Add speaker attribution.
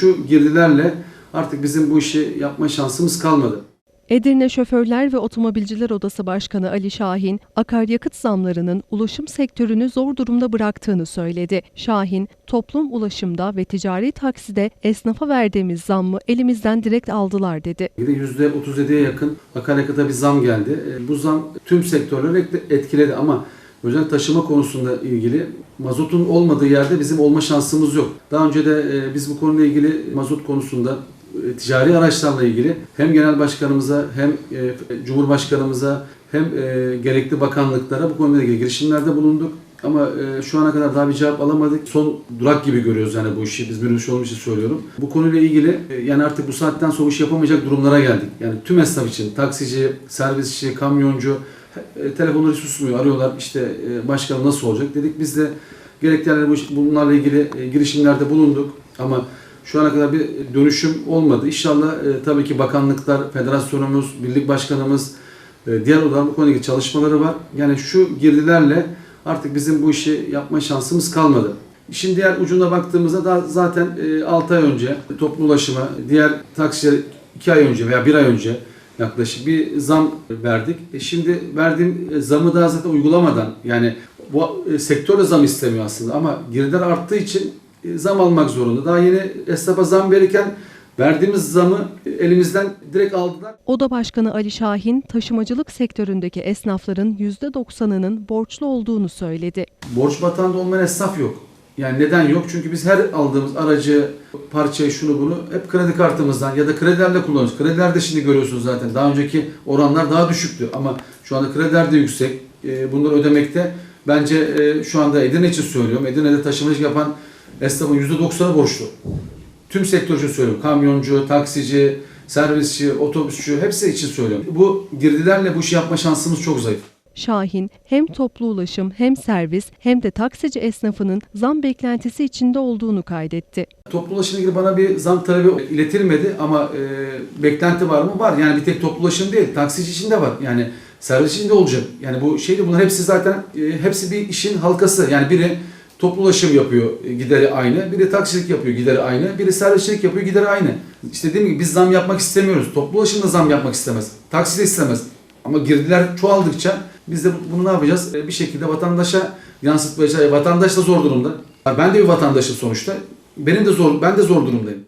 Speaker 1: şu girdilerle artık bizim bu işi yapma şansımız kalmadı.
Speaker 2: Edirne Şoförler ve Otomobilciler Odası Başkanı Ali Şahin, akaryakıt zamlarının ulaşım sektörünü zor durumda bıraktığını söyledi. Şahin, toplum ulaşımda ve ticari takside esnafa verdiğimiz zammı elimizden direkt aldılar dedi.
Speaker 1: %37'ye yakın akaryakıta bir zam geldi. E, Bu zam tüm sektörleri etkiledi ama özellikle taşıma konusunda ilgili mazotun olmadığı yerde bizim olma şansımız yok. Daha önce de e, biz bu konuyla ilgili mazot konusunda e, ticari araçlarla ilgili hem genel başkanımıza hem e, cumhurbaşkanımıza hem gerekli bakanlıklara bu konuyla ilgili girişimlerde bulunduk. Ama şu ana kadar daha bir cevap alamadık. Son durak gibi görüyoruz yani bu işi. Biz ülke olmuş için söylüyorum. Bu konuyla ilgili yani artık bu saatten sonra iş yapamayacak durumlara geldik. Yani tüm esnaf için taksici, servisçi, kamyoncu e, telefonları susmuyor. Arıyorlar işte e, nasıl olacak dedik. Biz de gerekli yerlere bunlarla ilgili e, girişimlerde bulunduk. Ama şu ana kadar bir dönüşüm olmadı. İnşallah e, tabii ki bakanlıklar, federasyonumuz, birlik başkanımız, e, diğer odaların bu ilgili çalışmaları var. Yani şu girdilerle artık bizim bu işi yapma şansımız kalmadı. İşin diğer ucuna baktığımızda da zaten 6 ay önce toplu ulaşıma, diğer taksilere 2 ay önce veya 1 ay önce yaklaşık bir zam verdik. E şimdi verdiğim e, zamı daha zaten uygulamadan yani bu e, sektör de zam istemiyor aslında ama girdiler arttığı için e, zam almak zorunda. Daha yeni esnafa zam verirken verdiğimiz zamı elimizden direkt aldılar.
Speaker 2: Oda Başkanı Ali Şahin, taşımacılık sektöründeki esnafların %90'ının borçlu olduğunu söyledi.
Speaker 1: Borç batağında olmayan esnaf yok. Yani neden yok? Çünkü biz her aldığımız aracı, parçayı, şunu bunu hep kredi kartımızdan ya da kredilerle kullanıyoruz. Krediler de şimdi görüyorsunuz zaten. Daha önceki oranlar daha düşüktü ama şu anda krediler de yüksek. E, Bunları ödemekte bence e, şu anda Edirne için söylüyorum. Edirne'de taşımacılık yapan esnafın %90'ı borçlu. Tüm sektör için söylüyorum. Kamyoncu, taksici, servisçi, otobüsçü hepsi için söylüyorum. Bu girdilerle bu işi yapma şansımız çok zayıf.
Speaker 2: Şahin, hem toplu ulaşım hem servis hem de taksici esnafının zam beklentisi içinde olduğunu kaydetti.
Speaker 1: Toplu ulaşımla ilgili bana bir zam talebi iletilmedi ama e, beklenti var mı? Var. Yani bir tek toplu ulaşım değil, taksici için de var. Yani servis için de olacak. Yani bu şeydi bunlar hepsi zaten e, hepsi bir işin halkası. Yani biri toplu ulaşım yapıyor, e, gideri aynı. Biri taksicilik yapıyor, gideri aynı. Biri servisçilik yapıyor, gideri aynı. İşte dediğim gibi biz zam yapmak istemiyoruz. Toplu ulaşım da zam yapmak istemez. Taksi de istemez. Ama girdiler çoğaldıkça biz de bunu ne yapacağız? E, Bir şekilde vatandaşa yansıtmaya, vatandaş da zor durumda. Ben de bir vatandaşım sonuçta. Benim de zor, ben de zor durumdayım.